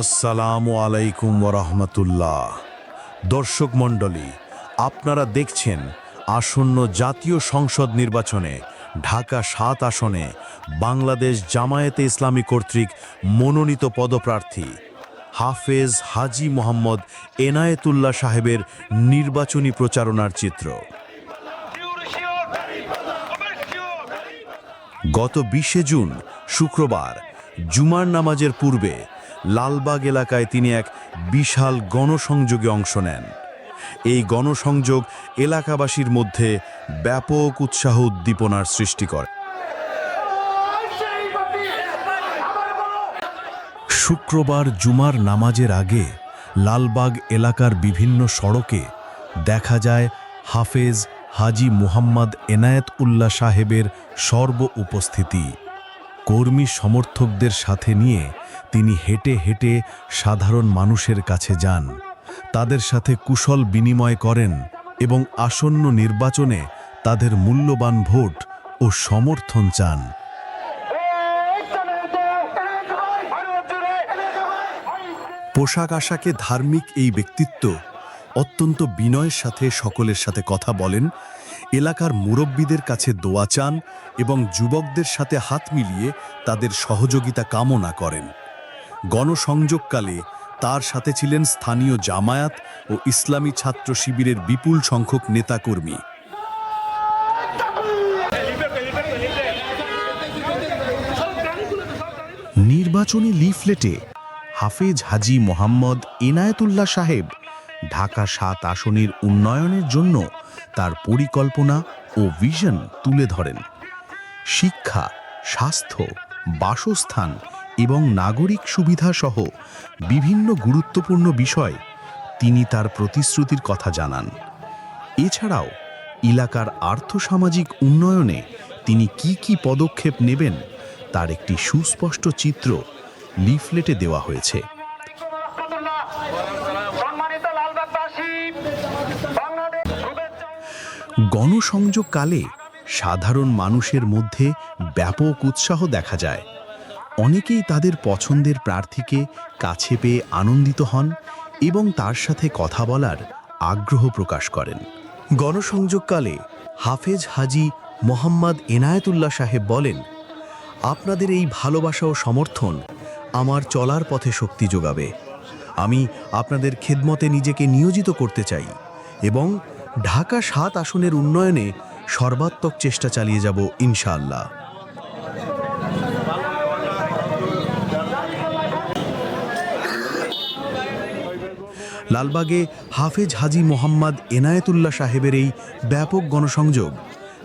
আসসালামু আলাইকুম ওরহমতুল্লাহ। দর্শক মণ্ডলী, আপনারা দেখছেন আসন্ন জাতীয় সংসদ নির্বাচনে ঢাকা সাত আসনে বাংলাদেশ জামায়াতে ইসলামী কর্তৃক মনোনীত পদপ্রার্থী হাফেজ হাজি মোহাম্মদ এনায়েতুল্লাহ সাহেবের নির্বাচনী প্রচারণার চিত্র। গত বিশে জুন শুক্রবার জুমার নামাজের পূর্বে লালবাগ এলাকায় তিনি এক বিশাল গণসংযোগে অংশ নেন। এই গণসংযোগ এলাকাবাসীর মধ্যে ব্যাপক উৎসাহ উদ্দীপনার সৃষ্টি করে। শুক্রবার জুমার নামাজের আগে লালবাগ এলাকার বিভিন্ন সড়কে দেখা যায় হাফেজ হাজি মুহাম্মদ এনায়েত উল্লাহ সাহেবের সর্ব উপস্থিতি। কর্মী সমর্থকদের সাথে নিয়ে তিনি হেঁটে হেঁটে সাধারণ মানুষের কাছে যান। তাদের সাথে কুশল বিনিময় করেন এবং আসন্ন নির্বাচনে তাদের মূল্যবান ভোট ও সমর্থন চান। পোশাক আশাকে ধার্মিক এই ব্যক্তিত্ব অত্যন্ত বিনয়ের সাথে সকলের সাথে কথা বলেন এলাকার মুরব্বীদের কাছে দোয়া চান এবং যুবকদের সাথে হাত মিলিয়ে তাদের সহযোগিতা কামনা করেন। গণসংযোগকালে তার সাথে ছিলেন স্থানীয় জামায়াত ও ইসলামী ছাত্র শিবিরের বিপুল সংখ্যক নেতাকর্মী। নির্বাচনী লিফলেটে হাফেজ হাজি মোহাম্মদ এনায়েতুল্লাহ সাহেব ঢাকা সাত আসনের উন্নয়নের জন্য তার পরিকল্পনা ও ভিশন তুলে ধরেন। শিক্ষা, স্বাস্থ্য, বাসস্থান এবং নাগরিক সুবিধা সহ বিভিন্ন গুরুত্বপূর্ণ বিষয় তিনি তার প্রতিশ্রুতির কথা জানান। এছাড়াও এলাকার আর্থসামাজিক উন্নয়নে তিনি কি কি পদক্ষেপ নেবেন তার একটি সুস্পষ্ট চিত্র লিফলেটে দেওয়া হয়েছে। গণসংযোগকালে সাধারণ মানুষের মধ্যে ব্যাপক উৎসাহ দেখা যায়। অনেকেই তাদের পছন্দের প্রার্থীকে কাছে পেয়ে আনন্দিত হন এবং তার সাথে কথা বলার আগ্রহ প্রকাশ করেন। গণসংযোগকালে হাফেজ হাজি মোহাম্মদ এনায়েতুল্লাহ সাহেব বলেন, আপনাদের এই ভালোবাসা ও সমর্থন আমার চলার পথে শক্তি যোগাবে। আমি আপনাদের খেদমতে নিজেকে নিয়োজিত করতে চাই এবং ঢাকা সাত আসনের উন্নয়নে সর্বাত্মক চেষ্টা চালিয়ে যাব ইনশাআল্লাহ। লালবাগে হাফেজ হাজি মোহাম্মদ এনায়েতুল্লাহ সাহেবের এই ব্যাপক গণসংযোগ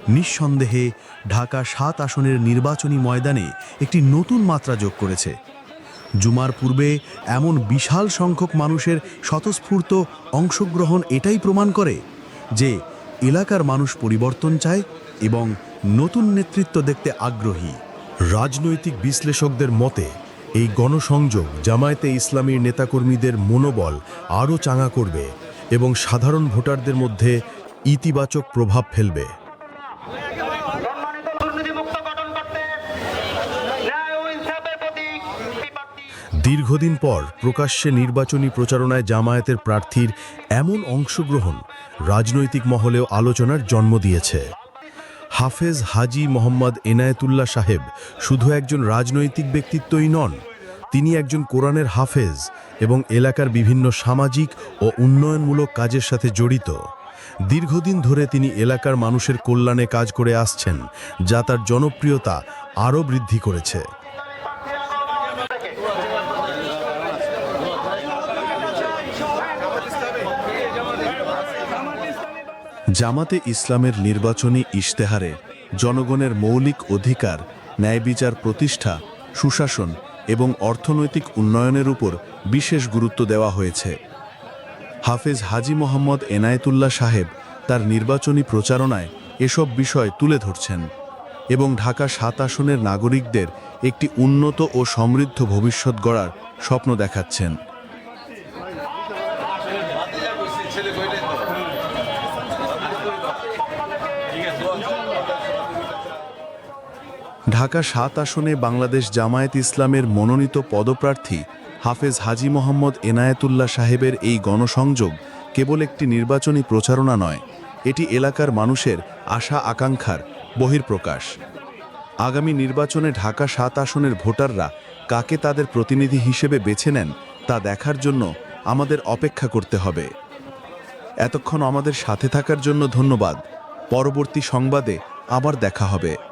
নিঃসন্দেহে ঢাকা সাত আসনের নির্বাচনী ময়দানে একটি নতুন মাত্রা যোগ করেছে। জুমার পূর্বে এমন বিশাল সংখ্যক মানুষের স্বতঃস্ফূর্ত অংশগ্রহণ এটাই প্রমাণ করে যে এলাকার মানুষ পরিবর্তন চায় এবং নতুন নেতৃত্ব দেখতে আগ্রহী। রাজনৈতিক বিশ্লেষকদের মতে, এই গণসংযোগ জামায়াতে ইসলামীর নেতাকর্মীদের মনোবল আরও চাঙা করবে এবং সাধারণ ভোটারদের মধ্যে ইতিবাচক প্রভাব ফেলবে। দীর্ঘদিন পর প্রকাশ্যে নির্বাচনী প্রচারণায় জামায়াতের প্রার্থীর এমন অংশগ্রহণ রাজনৈতিক মহলেও আলোচনার জন্ম দিয়েছে। হাফেজ হাজি মোহাম্মদ এনায়েতুল্লাহ সাহেব শুধু একজন রাজনৈতিক ব্যক্তিত্বই নন, তিনি একজন কোরআনের হাফেজ এবং এলাকার বিভিন্ন সামাজিক ও উন্নয়নমূলক কাজের সাথে জড়িত। দীর্ঘদিন ধরে তিনি এলাকার মানুষের কল্যাণে কাজ করে আসছেন, যা তার জনপ্রিয়তা আরও বৃদ্ধি করেছে। জামাতে ইসলামের নির্বাচনী ইশতেহারে জনগণের মৌলিক অধিকার ন্যায় বিচার প্রতিষ্ঠা, সুশাসন এবং অর্থনৈতিক উন্নয়নের উপর বিশেষ গুরুত্ব দেওয়া হয়েছে। হাফেজ হাজি মোহাম্মদ এনায়েতুল্লাহ সাহেব তার নির্বাচনী প্রচারণায় এসব বিষয় তুলে ধরছেন এবং ঢাকা সাত আসনের নাগরিকদের একটি উন্নত ও সমৃদ্ধ ভবিষ্যৎ গড়ার স্বপ্ন দেখাচ্ছেন। ঢাকা সাত আসনে বাংলাদেশ জামায়াত ইসলামের মনোনীত পদপ্রার্থী হাফেজ হাজি মোহাম্মদ এনায়েতুল্লাহ সাহেবের এই গণসংযোগ কেবল একটি নির্বাচনী প্রচারণা নয়, এটি এলাকার মানুষের আশা আকাঙ্ক্ষার বহির্প্রকাশ আগামী নির্বাচনে ঢাকা সাত আসনের ভোটাররা কাকে তাদের প্রতিনিধি হিসেবে বেছে নেন তা দেখার জন্য আমাদের অপেক্ষা করতে হবে। এতক্ষণ আমাদের সাথে থাকার জন্য ধন্যবাদ। পরবর্তী সংবাদে আবার দেখা হবে।